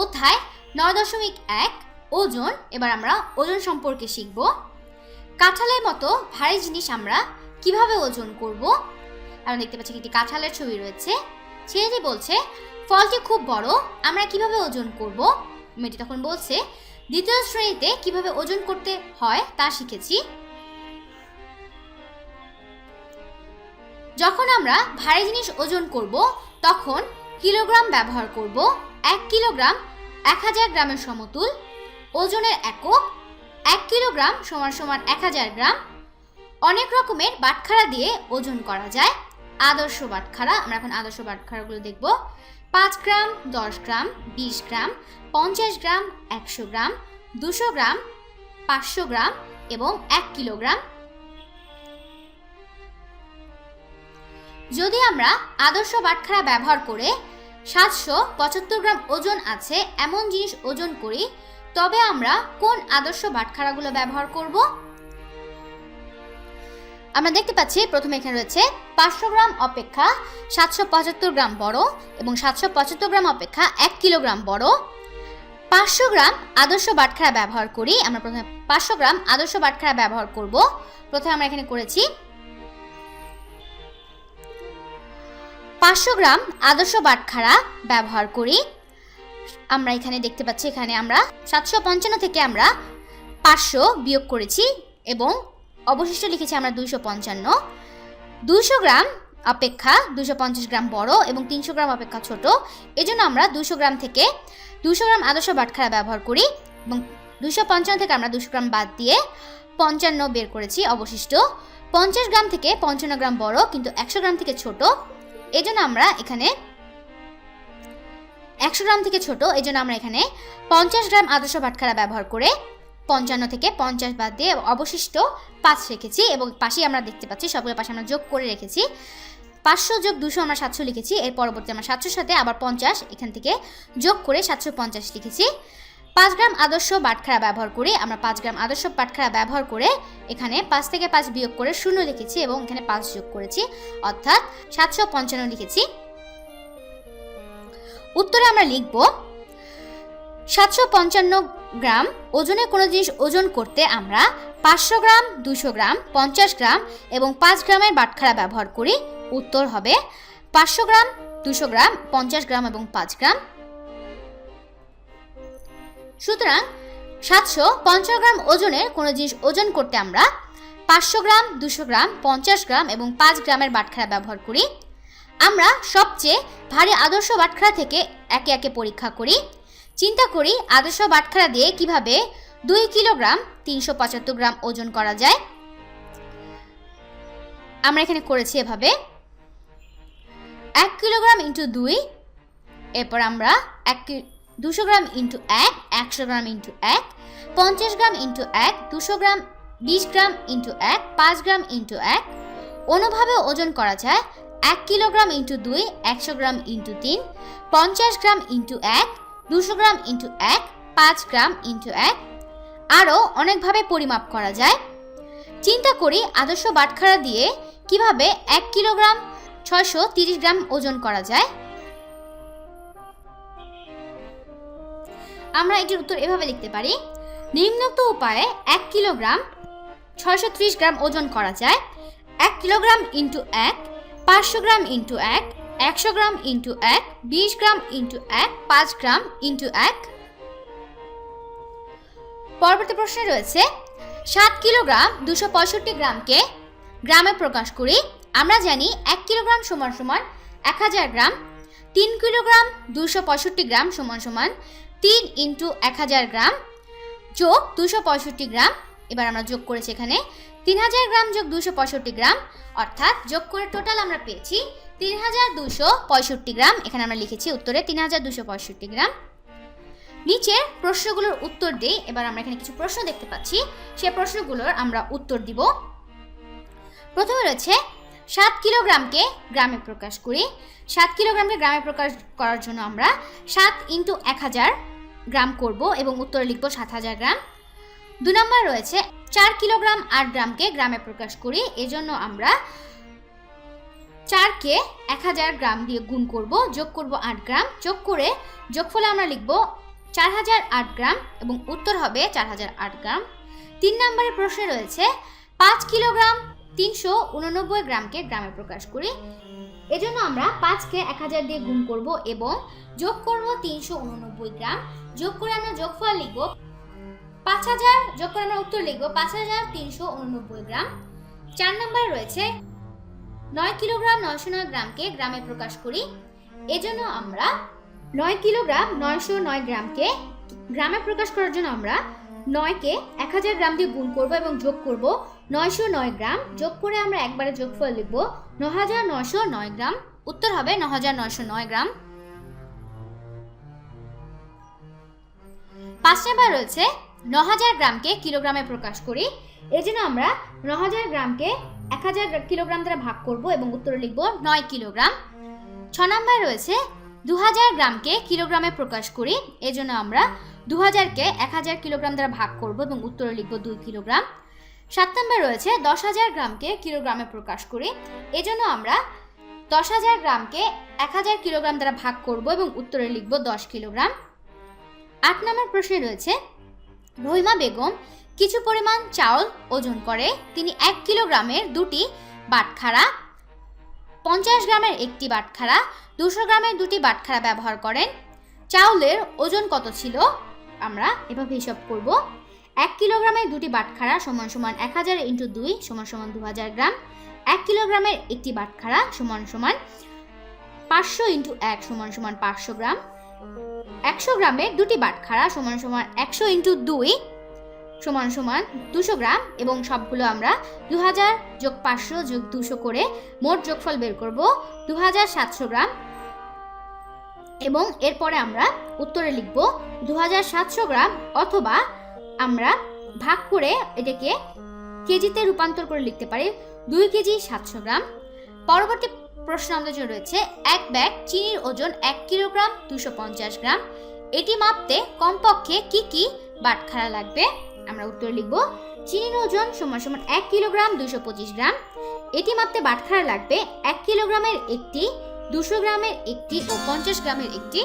অধ্যায় নয় দশমিক এক, ওজন, এবার আমরা ওজন সম্পর্কে শিখব। কাঁঠালের মতো ভারী জিনিস আমরা কীভাবে ওজন করব? আমরা দেখতে পাচ্ছি একটি কাঁঠালের ছবি রয়েছে। ছেলেটি বলছে, ফলটি খুব বড়, আমরা কীভাবে ওজন করব? মেয়েটি তখন বলছে, দ্বিতীয় শ্রেণীতে কীভাবে ওজন করতে হয় তা শিখেছি। যখন আমরা ভারী জিনিস ওজন করব, তখন কিলোগ্রাম ব্যবহার করব। এক কিলোগ্রাম এক হাজার গ্রামের সমতুল, ওজনের একক এক কিলোগ্রাম সমান সমান এক হাজার গ্রাম। অনেক রকমের বাটখারা দিয়ে ওজন করা যায়। আদর্শ বাটখারা, আমরা এখন আদর্শ বাটখারাগুলো দেখব। পাঁচ গ্রাম, দশ গ্রাম, বিশ গ্রাম, পঞ্চাশ গ্রাম, একশো গ্রাম, দুশো গ্রাম, পাঁচশো গ্রাম এবং এক কিলোগ্রাম। যদি আমরা আদর্শ বাটখারা ব্যবহার করে সাতশো পঁচাত্তর গ্রাম ওজন আছে, এমন জিনিস ওজন করি, তবে আমরা কোন আদর্শ বাটখারাগুলো ব্যবহার করব? আমরা দেখতে পাচ্ছি, প্রথমে এখানে রয়েছে পাঁচশো গ্রাম অপেক্ষা, সাতশো পঁচাত্তর গ্রাম বড় এবং সাতশো পঁচাত্তর গ্রাম অপেক্ষা এক কিলোগ্রাম বড়। পাঁচশো গ্রাম আদর্শ বাটখারা ব্যবহার করি, আমরা প্রথমে পাঁচশো গ্রাম আদর্শ বাটখারা ব্যবহার করব। প্রথমে আমরা এখানে করেছি পাঁচশো গ্রাম আদর্শ বাটখারা ব্যবহার করি। আমরা এখানে দেখতে পাচ্ছি, এখানে আমরা সাতশো পঞ্চান্ন থেকে আমরা পাঁচশো বিয়োগ করেছি এবং অবশিষ্ট লিখেছি আমরা দুইশো পঞ্চান্ন। দুইশো গ্রাম অপেক্ষা দুশো পঞ্চাশ গ্রাম বড় এবং তিনশো গ্রাম অপেক্ষা ছোট। এজন্য আমরা দুশো গ্রাম থেকে দুশো গ্রাম আদর্শ বাটখারা ব্যবহার করি এবং দুশো পঞ্চান্ন থেকে আমরা দুশো গ্রাম বাদ দিয়ে পঞ্চান্ন বের করেছি অবশিষ্ট। পঞ্চাশ গ্রাম থেকে পঞ্চান্ন গ্রাম বড়, কিন্তু একশো গ্রাম থেকে ছোট। এজন্য আমরা এখানে একশো গ্রাম থেকে ছোট এই জন্য আমরা এখানে পঞ্চাশ গ্রাম আদর্শ বাটখারা ব্যবহার করে পঞ্চান্ন থেকে পঞ্চাশ বাদ দিয়ে অবশিষ্ট পাঁচ রেখেছি এবং পাশেই আমরা দেখতে পাচ্ছি, সবগুলো পাশে আমরা যোগ করে রেখেছি। পাঁচশো যোগ দুশো আমরা সাতশো লিখেছি, এর পরবর্তী আমরা সাতশোর সাথে আবার পঞ্চাশ এখান থেকে যোগ করে সাতশো পঞ্চাশ লিখেছি। পাঁচ গ্রাম আদর্শ বাটখারা ব্যবহার করে আমরা পাঁচ গ্রাম আদর্শ বাটখারা ব্যবহার করে এখানে পাঁচ থেকে পাঁচ বিয়োগ করে শূন্য লিখেছি এবং এখানে পাঁচ যোগ করেছি, অর্থাৎ সাতশো পঞ্চান্ন লিখেছি। উত্তরে আমরা লিখব, সাতশো পঞ্চান্ন গ্রাম ওজনে কোনো জিনিস ওজন করতে আমরা পাঁচশো গ্রাম, দুশো গ্রাম, পঞ্চাশ গ্রাম এবং পাঁচ গ্রামের বাটখারা ব্যবহার করি। উত্তর হবে পাঁচশো গ্রাম, দুশো গ্রাম, পঞ্চাশ গ্রাম এবং পাঁচ গ্রাম। সুতরাং সাতশো পঞ্চাশ গ্রাম ওজনের কোনো জিনিস ওজন করতে আমরা পাঁচশো গ্রাম, দুশো গ্রাম, পঞ্চাশ গ্রাম এবং পাঁচ গ্রামের বাটখারা ব্যবহার করি। আমরা সবচেয়ে ভারী আদর্শ বাটখারা থেকে একে একে পরীক্ষা করি। চিন্তা করি আদর্শ বাটখারা দিয়ে কীভাবে দুই কিলোগ্রাম, তিনশো পঁচাত্তর গ্রাম ওজন করা যায়। আমরা এখানে করেছি এভাবে। এক কিলোগ্রাম ইন্টু দুই, এরপর আমরা এক দুশো গ্রাম ইন্টু এক একশো গ্রাম ইন্টু এক, পঞ্চাশ গ্রাম ইন্টু এক, দুশো গ্রাম, বিশ গ্রাম ইন্টু এক, পাঁচ গ্রাম ইন্টু এক। অনুভাবে ওজন করা যায়, এক কিলোগ্রাম ইন্টু দুই, একশো গ্রাম ইন্টু তিন, পঞ্চাশ গ্রাম ইন্টু এক, দুশো গ্রাম ইন্টু এক, পাঁচ গ্রাম ইন্টু এক। আরও অনেকভাবে পরিমাপ করা যায়। চিন্তা করি আদর্শ বাটখারা দিয়ে কীভাবে এক কিলোগ্রাম, ছয়শো তিরিশ গ্রাম ওজন করা যায়। আমরা এটির উত্তর এভাবে লিখতে পারি। নিম্নোক্ত উপায়ে এক কিলোগ্রাম ছয়শো ত্রিশ গ্রাম ওজন করা যায়। এক কিলোগ্রাম ইন্টু এক, পাঁচশো গ্রাম ইন্টু এক, একশো গ্রাম ইন্টু এক, বিশ গ্রাম ইন্টু এক, পাঁচ গ্রাম ইন্টু এক। পরবর্তী প্রশ্নে রয়েছে, সাত কিলোগ্রাম দুশো পঁয়ষট্টি গ্রামকে গ্রামে প্রকাশ করি। আমরা জানি এক কিলোগ্রাম সমান সমান এক হাজার গ্রাম, তিন কিলোগ্রাম দুশো পঁয়ষট্টি গ্রাম সমান সমান তিন ইন্টু এক হাজার গ্রাম যোগ দুশো পঁয়ষট্টি গ্রাম। এবার আমরা যোগ করেছি এখানে। তিন হাজার গ্রাম যোগ দুশো পঁয়ষট্টি গ্রাম, অর্থাৎ যোগ করে টোটাল আমরা পেয়েছি তিন হাজার দুশো পঁয়ষট্টি গ্রাম। এখানে আমরা লিখেছি উত্তরে তিন হাজার দুশো পঁয়ষট্টি গ্রাম। নিচের প্রশ্নগুলোর উত্তর দিই এবার আমরা এখানে কিছু প্রশ্ন দেখতে পাচ্ছি। সে প্রশ্নগুলোর আমরা উত্তর দিব। প্রথমে রয়েছে, সাত কিলোগ্রামকে গ্রামে প্রকাশ করি। সাত কিলোগ্রামকে গ্রামে প্রকাশ করার জন্য আমরা সাত ইন্টু এক হাজার গ্রাম করব এবং উত্তরে লিখব সাত হাজার গ্রাম। দু নম্বর রয়েছে, চার কিলোগ্রাম আট গ্রামকে গ্রামে প্রকাশ করি, এজন্য আমরা চারকে এক হাজার গ্রাম দিয়ে গুণ করব, যোগ করব আট গ্রাম, যোগ করে যোগফলে আমরা লিখব চার হাজার আট গ্রাম এবং উত্তর হবে চার হাজার আট গ্রাম। তিন নম্বরের প্রশ্নে রয়েছে, পাঁচ কিলোগ্রাম তিনশো উননব্বই গ্রামকে গ্রামে প্রকাশ করি, এজন্য আমরা পাঁচকে এক হাজার দিয়ে গুণ করব এবং যোগ করব তিনশো উননব্বই গ্রাম। যোগ করে আমরা যোগফল লিখব পাঁচ হাজার, যোগ করে আমরা উত্তর লিখব পাঁচ হাজার তিনশো উননব্বই গ্রাম। চার নম্বরে রয়েছে, নয় কিলোগ্রাম নয়শো নয় গ্রামকে গ্রামে প্রকাশ করি। এজন্য আমরা নয় কিলোগ্রাম নয়শো নয় গ্রামকে গ্রামে প্রকাশ করার জন্য আমরা নয়কে এক হাজার গ্রাম দিয়ে গুণ করব এবং যোগ করব নয়শো নয় গ্রাম। যোগ করে আমরা একবারে যোগফল লিখব ন হাজার নয়শো নয় গ্রাম। উত্তর হবে ন হাজার নয়শো নয় গ্রাম। পাঁচ নাম্বার রয়েছে ন হাজার গ্রামকে কিলোগ্রামে প্রকাশ করি। এই জন্য আমরা ন হাজার গ্রামকে এক হাজার কিলোগ্রাম দ্বারা ভাগ করব এবং উত্তরে লিখব নয় কিলোগ্রাম। ছ নাম্বার রয়েছে দু হাজার গ্রামকে কিলোগ্রামে প্রকাশ করি। এই জন্য আমরা দু হাজারকে এক হাজার কিলোগ্রাম দ্বারা ভাগ করব এবং উত্তরে লিখব দুই কিলোগ্রাম। সাত নম্বর রয়েছে দশ হাজার গ্রামকে কিলোগ্রামে প্রকাশ করি। এজন্য আমরা দশ হাজার গ্রামকে এক হাজার কিলোগ্রাম দ্বারা ভাগ করব এবং উত্তরে লিখব দশ কিলোগ্রাম। আট নম্বর প্রশ্নে রয়েছে, রহিমা বেগম কিছু পরিমাণ চাউল ওজন করে, তিনি এক কিলোগ্রামের দুটি বাটখারা, পঞ্চাশ গ্রামের একটি বাটখারা, দুশো গ্রামের দুটি বাটখারা ব্যবহার করেন। চাউলের ওজন কত ছিল? আমরা এভাবে হিসাব করব। এক কিলোগ্রামের দুটি বাটখারা সমান সমান এক হাজার ইন্টু দুই সমান সমান দু হাজার গ্রাম। এক কিলোগ্রামের একটি বাটখারা সমান সমান পাঁচশো ইন্টু এক সমান সমান পাঁচশো গ্রাম। একশো গ্রামের দুটি বাটখারা সমান সমান একশো ইন্টু দুই সমান সমান দুশো গ্রাম এবং সবগুলো আমরা দু হাজার যোগ পাঁচশো যোগ দুশো করে মোট যোগফল বের করব দু হাজার সাতশো গ্রাম। এবং এরপরে আমরা উত্তরে লিখব দু হাজার সাতশো গ্রাম অথবা আমরা ভাগ করে এটাকে কেজিতে রূপান্তর করে লিখতে পারি দুই কেজি সাতশো গ্রাম। পরবর্তী প্রশ্ন আমাদের জন্য রয়েছে, এক ব্যাগ চিনির ওজন এক কিলোগ্রাম, দুশো পঞ্চাশ গ্রাম। এটি মাপতে কমপক্ষে কি কি বাটখারা লাগবে? আমরা উত্তর লিখব, চিনির ওজন সমান সমান এক কিলোগ্রাম, দুশো পঁচিশ গ্রাম। এটি মাপতে বাটখারা লাগবে এক কিলোগ্রামের একটি, দুশো গ্রামের একটি ও পঞ্চাশ গ্রামের একটি।